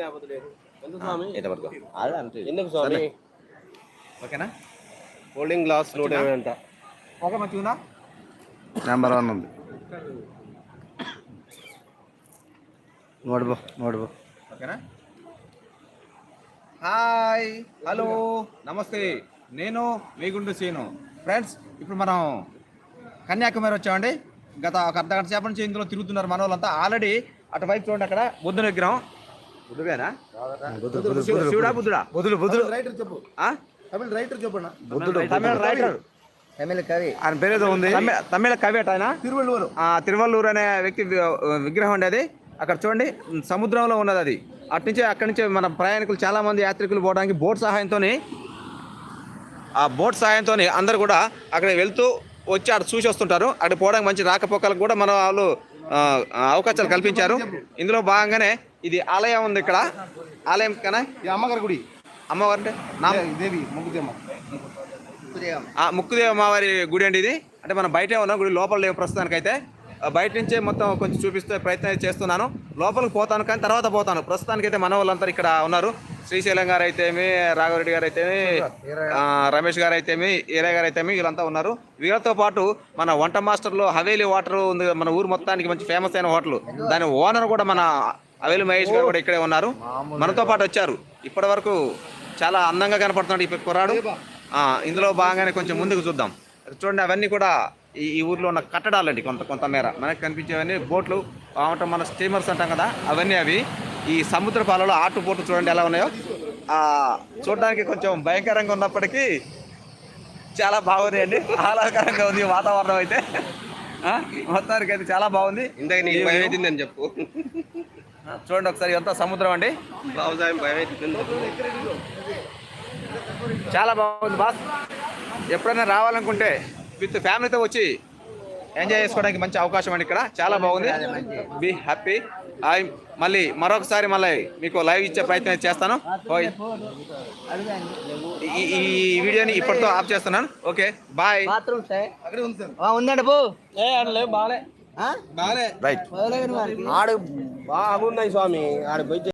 లేకపోతే లేదు. స్వామి? ఎంత పడుకో అదే అంతే ఎందుకు స్వామి? ఓకేనా? హోల్డింగ్ గ్లాస్ నూట ఇరవై అంట. ఓకే మంచిగుందా నెంబర్ వన్ ఉంది. ఓకేనా? హాయ్ హలో నమస్తే. నేను వేగుండు సీను. ఫ్రెండ్స్ ఇప్పుడు మనం కన్యాకుమారి వచ్చామండి. గత ఒక అర్ధ గంట సేపటి నుంచి ఇందులో తిరుగుతున్నారు మన వాళ్ళంతా ఆల్రెడీ అటువైపు చూడండి అక్కడ బుద్ధుని విగ్రహం. తమిళ కవి. ఆయన తిరువల్లూరు తిరువల్లూరు అనే వ్యక్తి విగ్రహం ఉండేది. అక్కడ చూడండి సముద్రంలో ఉన్నది అది. అటు నుంచి అక్కడి నుంచి మన ప్రయాణికులు చాలా మంది యాత్రికులు పోవడానికి బోట్ సహాయంతో ఆ బోట్ సహాయంతో అందరు కూడా అక్కడ వెళ్తూ వచ్చి అక్కడ చూసి వస్తుంటారు. అక్కడ పోవడానికి మంచి రాకపోకలకు కూడా మన వాళ్ళు అవకాశాలు కల్పించారు. ఇందులో భాగంగానే ఇది ఆలయం ఉంది ఇక్కడ. ఆలయం కన్నా ఈ అమ్మగారి గుడి. అమ్మవారు అంటే దేవి ఆ ముక్కుదేవ అమ్మవారి గుడి అండి ఇది. అంటే మనం బయటే ఉన్నాం గుడి లోపల లేవు ప్రస్తుతానికైతే. ఆ, బయట నుంచే మొత్తం కొంచెం చూపిస్తే ప్రయత్నం అయితే చేస్తున్నాను. లోపలికి పోతాను కానీ తర్వాత పోతాను. ప్రస్తుతానికైతే మన వాళ్ళంతా ఇక్కడ ఉన్నారు. శ్రీశైలం గారు అయితేమి రాఘవరెడ్డి గారు అయితేమి రమేష్ గారు అయితేమి ఈరయ్య గారు అయితేమి వీళ్ళంతా ఉన్నారు. వీళ్ళతో పాటు మన వంట మాస్టర్లో హవేలీ వాటర్ ఉంది. మన ఊరు మొత్తానికి మంచి ఫేమస్ అయిన హోటల్. దాని ఓనర్ కూడా మన హవేలి మహేష్ గారు కూడా ఇక్కడే ఉన్నారు. మనతో పాటు వచ్చారు. ఇప్పటి వరకు చాలా అందంగా కనపడుతున్నాడు ఈ కుర్రాడు. ఆ, ఇందులో భాగంగానే కొంచెం ముందుకు చూద్దాం. చూడండి అవన్నీ కూడా ఈ ఈ ఊర్లో ఉన్న కట్టడాలండి కొంత కొంత మేర మనకు కనిపించేవన్నీ బోట్లు ఆమటం మన స్టీమర్స్ అంటాం కదా అవన్నీ అవి. ఈ సముద్ర పాలలో ఆటు బోట్లు చూడండి ఎలా ఉన్నాయో. ఆ, చూడడానికి కొంచెం భయంకరంగా ఉన్నప్పటికీ చాలా బాగుంది అండి. ఆహ్లాదకరంగా ఉంది ఈ వాతావరణం అయితే. ఆ, మొత్తానికి అయితే చాలా బాగుంది. ఇందాక నీకు చెప్పు. చూడండి ఒకసారి ఎంత సముద్రం అండి. చాలా బాగుంది బాస్. ఎప్పుడైనా రావాలనుకుంటే విత్ ఫ్యామిలీతో వచ్చి ఎంజాయ్ చేసుకోవడానికి మంచి అవకాశం అండి ఇక్కడ. చాలా బాగుంది. బీ హ్యాపీ మళ్ళీ మరొకసారి మళ్ళీ మీకు లైవ్ ఇచ్చే ప్రయత్నం చేస్తాను. ఓయ్. ఈ వీడియోని ఇప్పటితో ఆఫ్ చేస్తున్నాను. ఓకే బాయ్ ఉందండి పో. ఏ ఆడలే బాగాలే. ఆ? రైట్. ఆడు బాగున్నాయి స్వామి. ఆడ పోయి